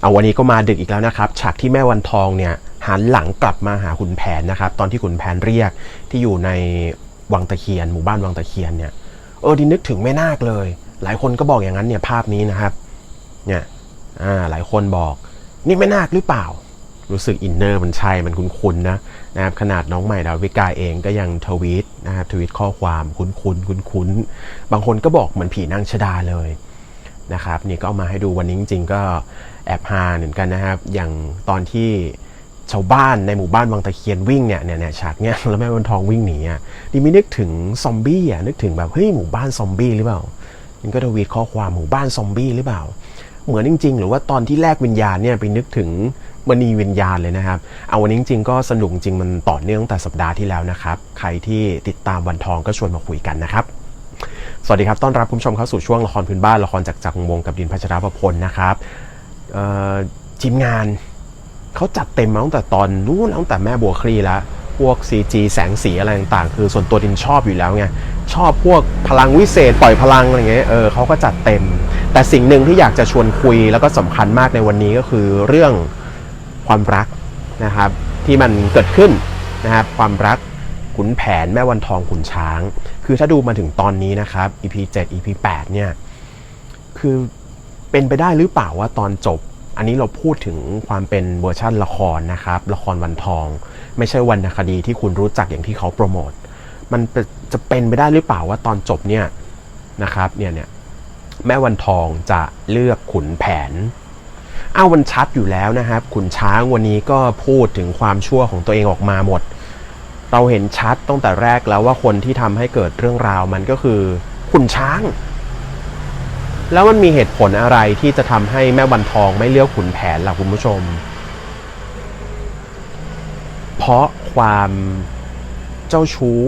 เอาวันนี้ก็มาดึกอีกแล้วนะครับฉากที่แม่วันทองเนี่ยหันหลังกลับมาหาขุนแผนนะครับ ตอนที่ขุนแผนเรียกที่อยู่ในวังตะเคียน หมู่บ้านวังตะเคียนเนี่ยเออดินึกถึงแม่นาคเลย หลายคนก็บอกอย่างนั้นเนี่ยภาพนี้นะครับเนี่ยอ่าหลายคนบอกนี่แม่นาคหรือเปล่า รู้สึกอินเนอร์มันใช่มันคุ้นๆนะนะครับขนาดน้องใหม่ดาวิกาเองก็ยังทวีตนะครับทวีตข้อความคุ้นๆคุ้นๆบางคนก็บอกเหมือนผีนางชดาเลย นะครับนี่ก็เอามาให้ดูวันนี้จริงๆก็แอบฮาเหมือนกันนะครับ อย่างตอนที่ชาวบ้านในหมู่บ้านวังตะเคียนวิ่งเนี่ยเนี่ยฉากเนี่ยแล้วแม่วันทองวิ่งหนีอะดิมีนึกถึงซอมบี้อะนึกถึงแบบเฮ้ยหมู่บ้านซอมบี้หรือเปล่ามันก็ทวีตข้อความหมู่บ้านซอมบี้หรือเปล่า เหมือนจริง ๆ หรือว่าตอนที่แลกวิญญาณเนี่ยไปนึกถึงมณีวิญญาณเลยนะครับ เอาวันนี้จริงๆก็สนุกจริงมันต่อเนื่องตั้งแต่สัปดาห์ที่แล้วนะครับ ใครที่ติดตามวันทองก็ชวนมาคุยกันนะครับ สวัสดีครับ ต้อนรับคุณผู้ชมเข้าสู่ช่วงละครพื้นบ้านละครจากจักรวงกับดินพัชรประพลนะครับทีมงานเขาจัดเต็มมาตั้งแต่ตอนนู้นตั้งแต่แม่บัวคลีแล้วพวก CG แสงสีอะไรต่างๆ คือส่วนตัวดินชอบอยู่แล้วไง ชอบพวกพลังวิเศษ ปล่อยพลังอะไรเงี้ยเออเขาก็จัดเต็ม แต่สิ่งหนึ่งที่อยากจะชวนคุยแล้วก็สำคัญมากในวันนี้ก็คือเรื่องความรักนะครับที่มันเกิดขึ้นนะครับความรัก ขุนแผนแม่วันทองขุนช้าง คือถ้าดูมาถึงตอนนี้นะครับ EP 7 EP 8เนี่ย คือเป็นไปได้หรือเปล่าว่าตอนจบ อันนี้เราพูดถึงความเป็นเวอร์ชั่นละครนะครับ ละครวันทอง ไม่ใช่วรรณคดีที่คุณรู้จักอย่างที่เขาโปรโมท มันเป็นจะเป็นไปได้หรือเปล่าว่าตอนจบเนี่ยนะครับเนี่ยเนี่ยแม่วันทองจะเลือกขุนแผนอ้าวมันชัดอยู่แล้วนะครับ ขุนช้างวันนี้ก็พูดถึงความชั่วของตัวเองออกมาหมด เราเห็นชัดตั้งแต่แรกแล้วว่าคนที่ทำให้เกิดเรื่องราวมันก็คือขุนช้าง แล้วมันมีเหตุผลอะไรที่จะทำให้แม่วันทองไม่เลือกขุนแผนล่ะคุณผู้ชม เพราะความเจ้าชู้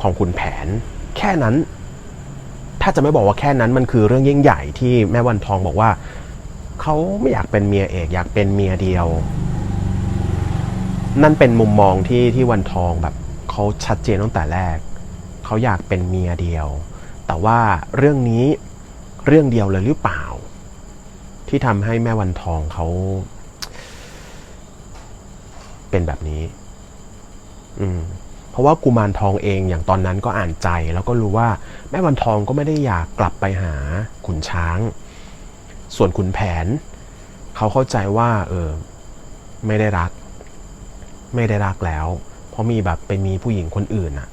ของขุนแผน แค่นั้น ถ้าจะไม่บอกว่าแค่นั้นมันคือเรื่องยิ่งใหญ่ที่แม่วันทองบอกว่าเขาไม่อยากเป็นเมียเอกอยากเป็นเมียเดียว นั่นเป็นมุมมองที่ที่วันทองแบบเขาชัดเจนตั้งแต่แรก เขาอยากเป็นเมียเดียว แต่ว่าเรื่องนี้เรื่องเดียวเลยหรือเปล่า ที่ทำให้แม่วันทองเขา เป็นแบบนี้ อืมเพราะว่ากุมารทองเองอย่างตอนนั้นก็อ่านใจ แล้วก็รู้ว่าแม่วันทองก็ไม่ได้อยากกลับไปหาขุนช้าง ส่วนขุนแผน เขาเข้าใจว่า เออ ไม่ได้รัก ไม่ได้รักแล้ว เพราะมีแบบไปมีผู้หญิงคนอื่นอะ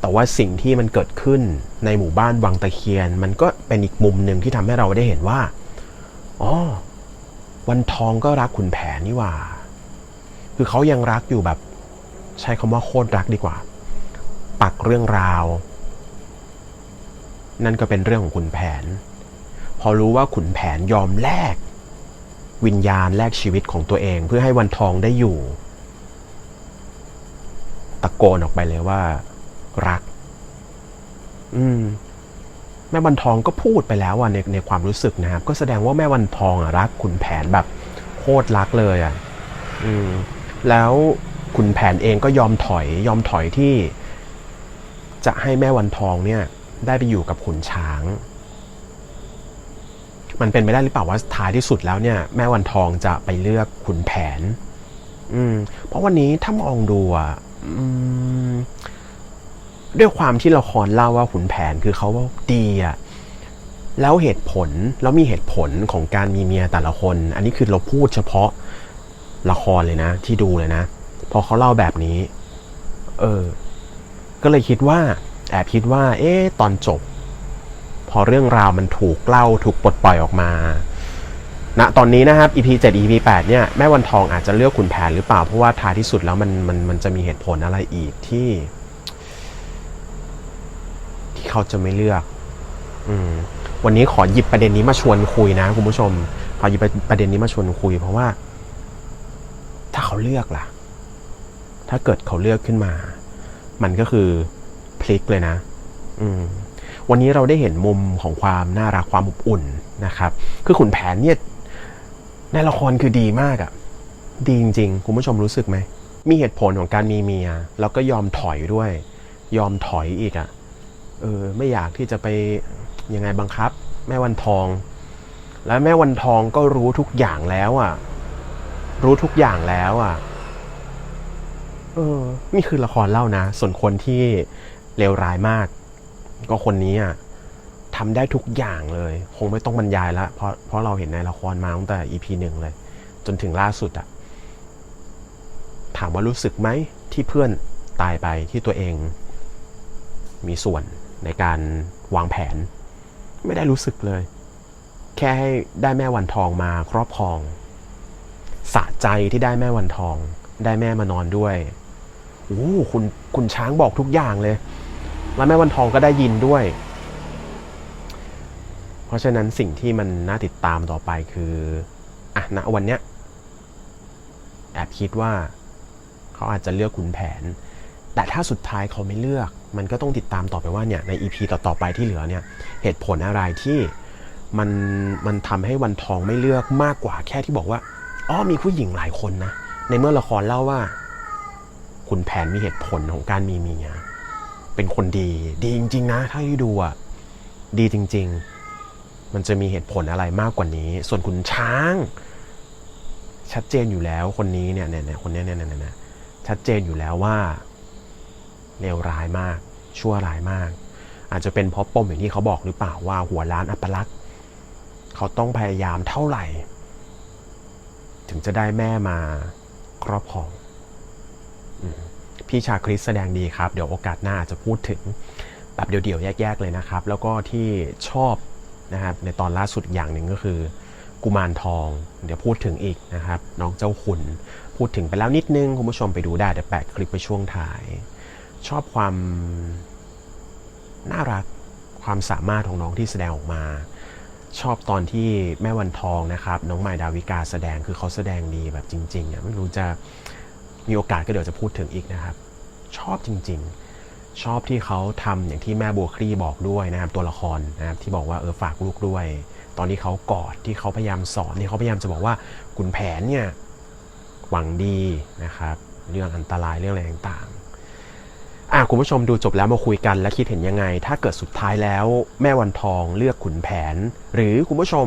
แต่ว่าสิ่งที่มันเกิดขึ้นในหมู่บ้านวังตะเคียน มันก็เป็นอีกมุมหนึ่งที่ทำให้เราได้เห็นว่าอ๋อวันทองก็รักขุนแผนนี่ว่า คือเขายังรักอยู่แบบใช้คำว่าโคตรรักดีกว่า ปักเรื่องราว นั่นก็เป็นเรื่องของขุนแผน พอรู้ว่าขุนแผนยอมแลกวิญญาณแลกชีวิตของตัวเอง เพื่อให้วันทองได้อยู่ ตะโกนออกไปเลยว่า รัก อืม แม่วันทองก็พูดไปแล้วอะในในความรู้สึกนะครับ ก็แสดงว่าแม่วันทองอะรักขุนแผนแบบโคตรรักเลยอะ อืม แล้วขุนแผนเองก็ยอมถอย ยอมถอยที่ จะให้แม่วันทองเนี่ย ได้ไปอยู่กับขุนช้าง มันเป็นไปได้หรือเปล่าว่าท้ายที่สุดแล้วเนี่ย แม่วันทองจะไปเลือกขุนแผน อืม เพราะวันนี้ถ้ามองดูอะอืม ด้วยความที่ละครเล่าว่าขุนแผนคือเขาดีอะแล้วเหตุผลแล้วมีเหตุผลของการมีเมียแต่ละคน อันนี้คือเราพูดเฉพาะละครเลยนะ ที่ดูเลยนะ พอเขาเล่าแบบนี้ เออ ก็เลยคิดว่า แอบคิดว่า เอ๊ะตอนจบ พอเรื่องราวมันถูกเล่าถูกปลดปล่อยออกมา ณตอนนี้นะครับ EP 7 EP 8เนี่ยแม่วันทองอาจจะเลือกขุนแผนหรือเปล่า เพราะว่าท้ายที่สุดแล้วมันมันมันจะมีเหตุผลอะไรอีกที่ ที่เขาจะไม่เลือก อืม วันนี้ขอหยิบประเด็นนี้มาชวนคุยนะคุณผู้ชม ขอหยิบประเด็นนี้มาชวนคุย เพราะว่า ถ้าเขาเลือกล่ะ ถ้าเกิดเขาเลือกขึ้นมา มันก็คือพลิกเลยนะ อืมวันนี้เราได้เห็นมุมของความน่ารักความอบอุ่นนะครับ คือขุนแผนเนี่ย ในละครคือดีมากอะดีจริงๆ คุณผู้ชมรู้สึกไหม มีเหตุผลของการมีเมีย แล้วก็ยอมถอยด้วย ยอมถอยอีกอะเออไม่อยากที่จะไปยังไงบังคับ แม่วันทอง แล้วแม่วันทองก็รู้ทุกอย่างแล้วอะรู้ทุกอย่างแล้วอะเออ นี่คือละครเล่านะ ส่วนคนที่เลวร้ายมาก ก็คนนี้อะ ทำได้ทุกอย่างเลย คงไม่ต้องบรรยายละเพราะเพราะเราเห็นในละครมาตั้งแต่ EP หนึ่งเลย จนถึงล่าสุดอะถามว่ารู้สึกไหมที่เพื่อนตายไปที่ตัวเอง มีส่วนในการวางแผน ไม่ได้รู้สึกเลย แค่ให้ได้แม่วันทองมาครอบครองสะใจที่ได้แม่วันทอง ได้แม่มานอนด้วยโอ้คุณคุณช้างบอกทุกอย่างเลย แล้วแม่วันทองก็ได้ยินด้วย ราะฉะนั้นสิ่งที่มันน่าติดตามต่อไปคืออะณวันเนี้ยแอบคิดว่าเขาอาจจะเลือกขุนแผน แต่ถ้าสุดท้ายเขาไม่เลือก มันก็ต้องติดตามต่อไปว่าเนี่ยใน EP ต่อๆไปที่เหลือเนี่ยเหตุผลอะไรที่มันมันทำให้วันทองไม่เลือกมากกว่าแค่ที่บอกว่าอ๋อมีผู้หญิงหลายคนนะ ในเมื่อละครเล่าว่าขุนแผนมีเหตุผลของการมีเมียเป็นคนดี ดีจริง ๆ นะ ถ้าที่ดูอะดีจริง ๆ มันจะมีเหตุผลอะไรมากกว่านี้ ส่วนขุนช้าง ชัดเจนอยู่แล้วคนนี้เนี่ยเนี่ยคนนี้เนี่ยเนี่ยเนี่ยชัดเจนอยู่แล้วว่าเลวร้ายมาก ชั่วร้ายมาก อาจจะเป็นเพราะปมอย่างที่เขาบอกหรือเปล่าว่าหัวล้านอัปลักษณ์เขาต้องพยายามเท่าไหร่ ถึงจะได้แม่มาครอบครองอพี่ชาคริสแสดงดีครับ เดี๋ยวโอกาสหน้าจะพูดถึงแบบเดี่ยวๆแยกๆเลยนะครับ แล้วก็ที่ชอบ นะครับในตอนล่าสุดอย่างหนึ่งก็คือ กุมารทอง เดี๋ยวพูดถึงอีกนะครับ น้องเจ้าขุนพูดถึงไปแล้วนิดนึง คุณผู้ชมไปดูได้เดี๋ยวแปะคลิปไปช่วงท้าย ชอบความน่ารักความสามารถของน้องที่แสดงออกมา ชอบตอนที่แม่วันทองนะครับ น้องใหม่ดาวิกาแสดงคือเขาแสดงดีแบบจริงๆอะไม่รู้จะมีโอกาสก็เดี๋ยวจะพูดถึงอีกนะครับ ชอบจริง ๆ ชอบที่เขาทำอย่างที่แม่บัวคลี่บอกด้วยนะครับตัวละครนะครับที่บอกว่าเออฝากลูกด้วย ตอนที่เขากอดที่เขาพยายามสอนที่เขาพยายามจะบอกว่าขุนแผนเนี่ยหวังดีนะครับ เรื่องอันตรายเรื่องอะไรต่างๆอะคุณผู้ชมดูจบแล้วมาคุยกันและคิดเห็นยังไง ถ้าเกิดสุดท้ายแล้วแม่วันทองเลือกขุนแผน หรือคุณผู้ชม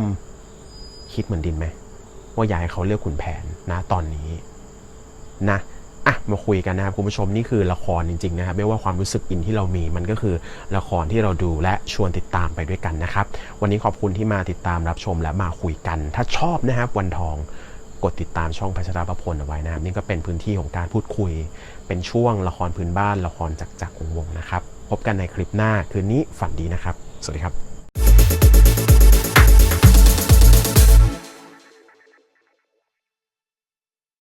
คิดเหมือนดินไหมว่าอยากให้เขาเลือกขุนแผนนะตอนนี้นะ อะมาคุยกันนะครับคุณผู้ชมนี่คือละครจริงๆนะครับไม่ว่าความรู้สึกอินที่เรามีมันก็คือละครที่เราดูและชวนติดตามไปด้วยกันนะครับวันนี้ขอบคุณที่มาติดตามรับชมและมาคุยกัน ถ้าชอบนะครับวันทองกดติดตามช่องพัชรประพลเอาไว้นะครับนี่ก็เป็นพื้นที่ของการพูดคุย เป็นช่วงละครพื้นบ้านละครจักจักวงศ์ๆนะครับพบกันในคลิปหน้าคืนนี้ฝันดีนะครับ สวัสดีครับ